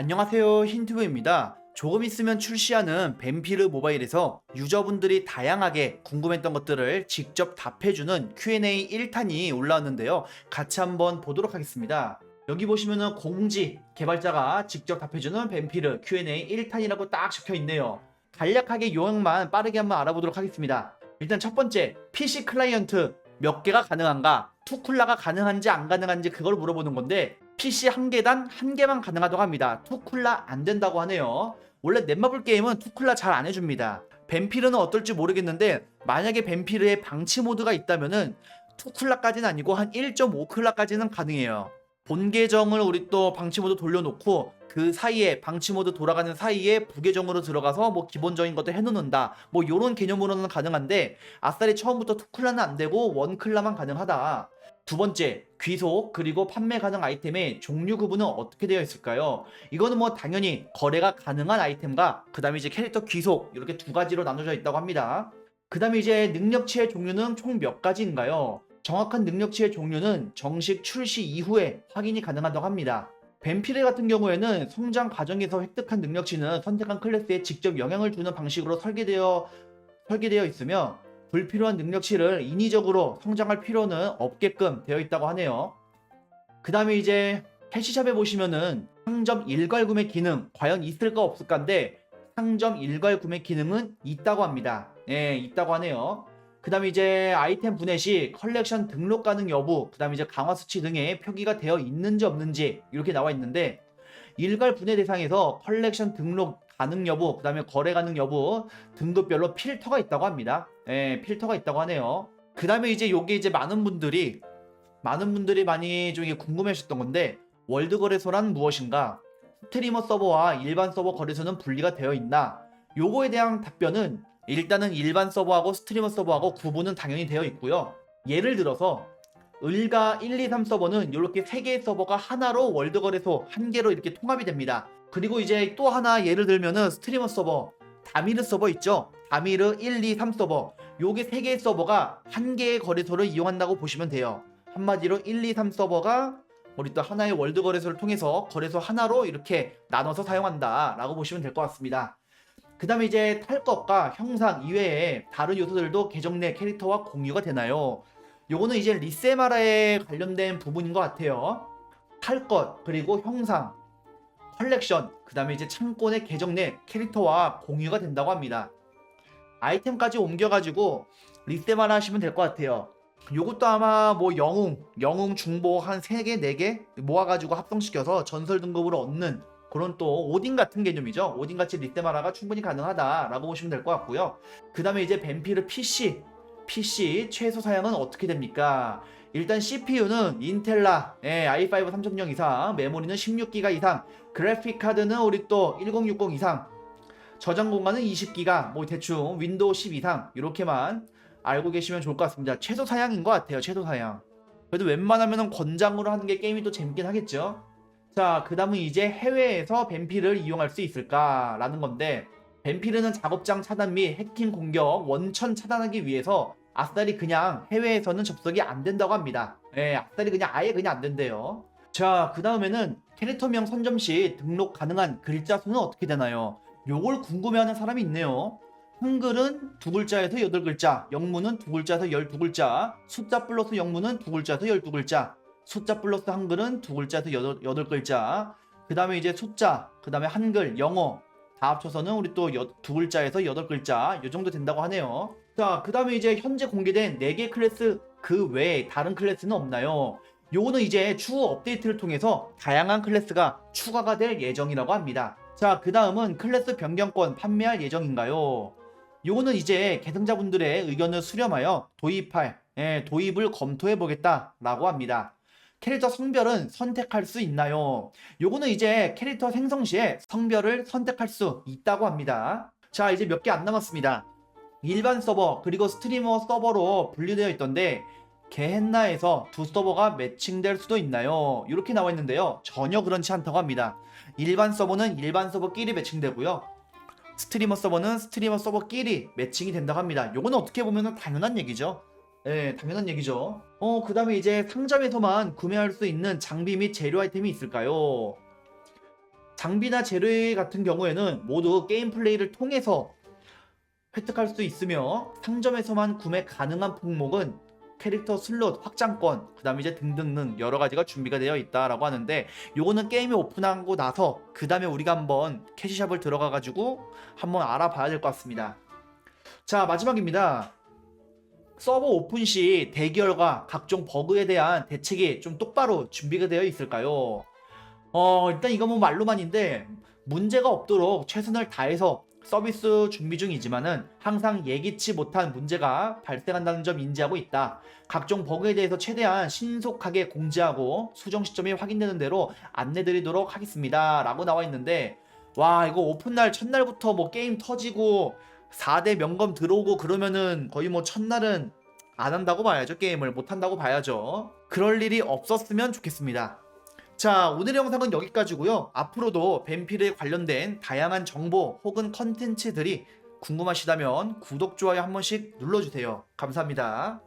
안녕하세요 힌트브입니다. 조금 있으면 출시하는 뱀피르 모바일에서 유저분들이 다양하게 궁금했던 것들을 직접 답해주는 Q&A 1탄이 올라왔는데요. 같이 한번 보도록 하겠습니다. 여기 보시면은 공지 개발자가 직접 답해주는 뱀피르 Q&A 1탄이라고 딱 적혀 있네요. 간략하게 요약만 빠르게 한번 알아보도록 하겠습니다. 일단 첫 번째 PC 클라이언트 몇 개가 가능한가? 투쿨라가 가능한지 안 가능한지 그걸 물어보는 건데 PC 한 개당 한 개만 가능하다고 합니다. 투쿨라 안 된다고 하네요. 원래 넷마블 게임은 투쿨라 잘 안 해줍니다. 뱀피르는 어떨지 모르겠는데 만약에 뱀피르에 방치 모드가 있다면은 투쿨라까지는 아니고 한 1.5클라까지는 가능해요. 본 계정을 우리 또 방치 모드 돌려놓고 그 사이에 방치 모드 돌아가는 사이에 부계정으로 들어가서 뭐 기본적인 것도 해놓는다. 뭐 요런 개념으로는 가능한데 아싸리 처음부터 투클라는 안 되고 원클라만 가능하다. 두 번째, 귀속 그리고 판매 가능 아이템의 종류 구분은 어떻게 되어 있을까요? 이거는 뭐 당연히 거래가 가능한 아이템과 그 다음에 이제 캐릭터 귀속 이렇게 두 가지로 나눠져 있다고 합니다. 그 다음에 이제 능력치의 종류는 총 몇 가지인가요? 정확한 능력치의 종류는 정식 출시 이후에 확인이 가능하다고 합니다. 뱀피레 같은 경우에는 성장 과정에서 획득한 능력치는 선택한 클래스에 직접 영향을 주는 방식으로 설계되어 설계되어 있으며 불필요한 능력치를 인위적으로 성장할 필요는 없게끔 되어 있다고 하네요. 그 다음에 이제 캐시샵에 보시면은 상점 일괄 구매 기능 과연 있을까 없을까인데 상점 일괄 구매 기능은 있다고 합니다. 예, 있다고 하네요. 그 다음에 이제 아이템 분해 시 컬렉션 등록 가능 여부, 그 다음에 이제 강화 수치 등에 표기가 되어 있는지 없는지 이렇게 나와 있는데 일괄 분해 대상에서 컬렉션 등록 가능 여부, 그 다음에 거래 가능 여부 등급별로 필터가 있다고 합니다. 예, 필터가 있다고 하네요. 그 다음에 이제 요게 이제 많은 분들이 많은 분들이 많이 좀 이게 궁금해 하셨던 건데 월드 거래소란 무엇인가? 스트리머 서버와 일반 서버 거래소는 분리가 되어 있나? 요거에 대한 답변은 일단은 일반 서버하고 스트리머 서버하고 구분은 당연히 되어 있고요. 예를 들어서 을가 1, 2, 3 서버는 이렇게 세 개의 서버가 하나로 월드 거래소 한 개로 이렇게 통합이 됩니다. 그리고 이제 또 하나 예를 들면은 스트리머 서버 다미르 서버 있죠? 다미르 1, 2, 3 서버 요게 세 개의 서버가 한 개의 거래소를 이용한다고 보시면 돼요. 한마디로 1, 2, 3 서버가 우리 또 하나의 월드 거래소를 통해서 거래소 하나로 이렇게 나눠서 사용한다라고 보시면 될 것 같습니다. 그 다음에 이제 탈 것과 형상 이외에 다른 요소들도 계정 내 캐릭터와 공유가 되나요? 요거는 이제 리세마라에 관련된 부분인 것 같아요. 탈 것, 그리고 형상, 컬렉션, 그 다음에 이제 내 계정 내 캐릭터와 공유가 된다고 합니다. 아이템까지 옮겨가지고 리세마라 하시면 될 것 같아요. 요것도 아마 뭐 영웅, 영웅 중복 한 3개, 4개 모아가지고 합성시켜서 전설 등급으로 얻는 그런 또 오딘 같은 개념이죠. 오딘 같이 리테마라가 충분히 가능하다라고 보시면 될 것 같고요. 그 다음에 이제 뱀피르 PC, PC 최소 사양은 어떻게 됩니까? 일단 CPU는 인텔라 예, i5 3.0 이상, 메모리는 16기가 이상, 그래픽 카드는 우리 또 1060 이상, 저장 공간은 20기가, 뭐 대충 윈도우 10 이상 이렇게만 알고 계시면 좋을 것 같습니다. 최소 사양인 것 같아요. 최소 사양. 그래도 웬만하면 권장으로 하는 게 게임이 또 재밌긴 하겠죠. 자, 그 다음은 이제 해외에서 뱀피를 이용할 수 있을까라는 건데, 뱀피르는 작업장 차단 및 해킹 공격 원천 차단하기 위해서 아싸리 그냥 해외에서는 접속이 안 된다고 합니다. 예, 아싸리 그냥 아예 그냥 안 된대요. 자, 그 다음에는 캐릭터명 선점 시 등록 가능한 글자 수는 어떻게 되나요? 요걸 궁금해하는 사람이 있네요. 한글은 두 글자에서 여덟 글자, 영문은 두 글자에서 열두 글자, 숫자 플러스 영문은 두 글자에서 열두 글자, 숫자 플러스 한글은 두 글자에서 여덟, 여덟 글자. 그 다음에 이제 숫자, 그 다음에 한글, 영어 다 합쳐서는 우리 또 두 글자에서 여덟 글자 요 정도 된다고 하네요. 자, 그 다음에 이제 현재 공개된 4개 클래스 그 외에 다른 클래스는 없나요? 요거는 이제 추후 업데이트를 통해서 다양한 클래스가 추가가 될 예정이라고 합니다. 자, 그 다음은 클래스 변경권 판매할 예정인가요? 요거는 이제 계승자분들의 의견을 수렴하여 도입할, 예, 도입을 검토해 보겠다라고 합니다. 캐릭터 성별은 선택할 수 있나요? 요거는 이제 캐릭터 생성 시에 성별을 선택할 수 있다고 합니다. 자, 이제 몇 개 안 남았습니다. 일반 서버 그리고 스트리머 서버로 분류되어 있던데 게헨나에서 두 서버가 매칭될 수도 있나요? 이렇게 나와 있는데요. 전혀 그렇지 않다고 합니다. 일반 서버는 일반 서버끼리 매칭되고요. 스트리머 서버는 스트리머 서버끼리 매칭이 된다고 합니다. 요거는 어떻게 보면 당연한 얘기죠. 예, 당연한 얘기죠. 어, 그 다음에 이제 상점에서만 구매할 수 있는 장비 및 재료 아이템이 있을까요? 장비나 재료 같은 경우에는 모두 게임 플레이를 통해서 획득할 수 있으며 상점에서만 구매 가능한 품목은 캐릭터 슬롯 확장권 그다음에 이제 등등등 여러 가지가 준비가 되어 있다라고 하는데 요거는 게임이 오픈하고 나서 그 다음에 우리가 한번 캐시샵을 들어가 가지고 한번 알아봐야 될 것 같습니다. 자 마지막입니다. 서버 오픈 시 대기열과 각종 버그에 대한 대책이 좀 똑바로 준비가 되어 있을까요? 어 일단 이거 뭐 말로만인데 문제가 없도록 최선을 다해서 서비스 준비 중이지만은 항상 예기치 못한 문제가 발생한다는 점 인지하고 있다. 각종 버그에 대해서 최대한 신속하게 공지하고 수정 시점이 확인되는 대로 안내드리도록 하겠습니다. 라고 나와 있는데 와 이거 오픈날 첫날부터 뭐 게임 터지고 4대 명검 들어오고 그러면은 거의 뭐 첫날은 안 한다고 봐야죠. 게임을 못 한다고 봐야죠. 그럴 일이 없었으면 좋겠습니다. 자, 오늘의 영상은 여기까지고요. 앞으로도 뱀필에 관련된 다양한 정보 혹은 컨텐츠들이 궁금하시다면 구독, 좋아요 한 번씩 눌러주세요. 감사합니다.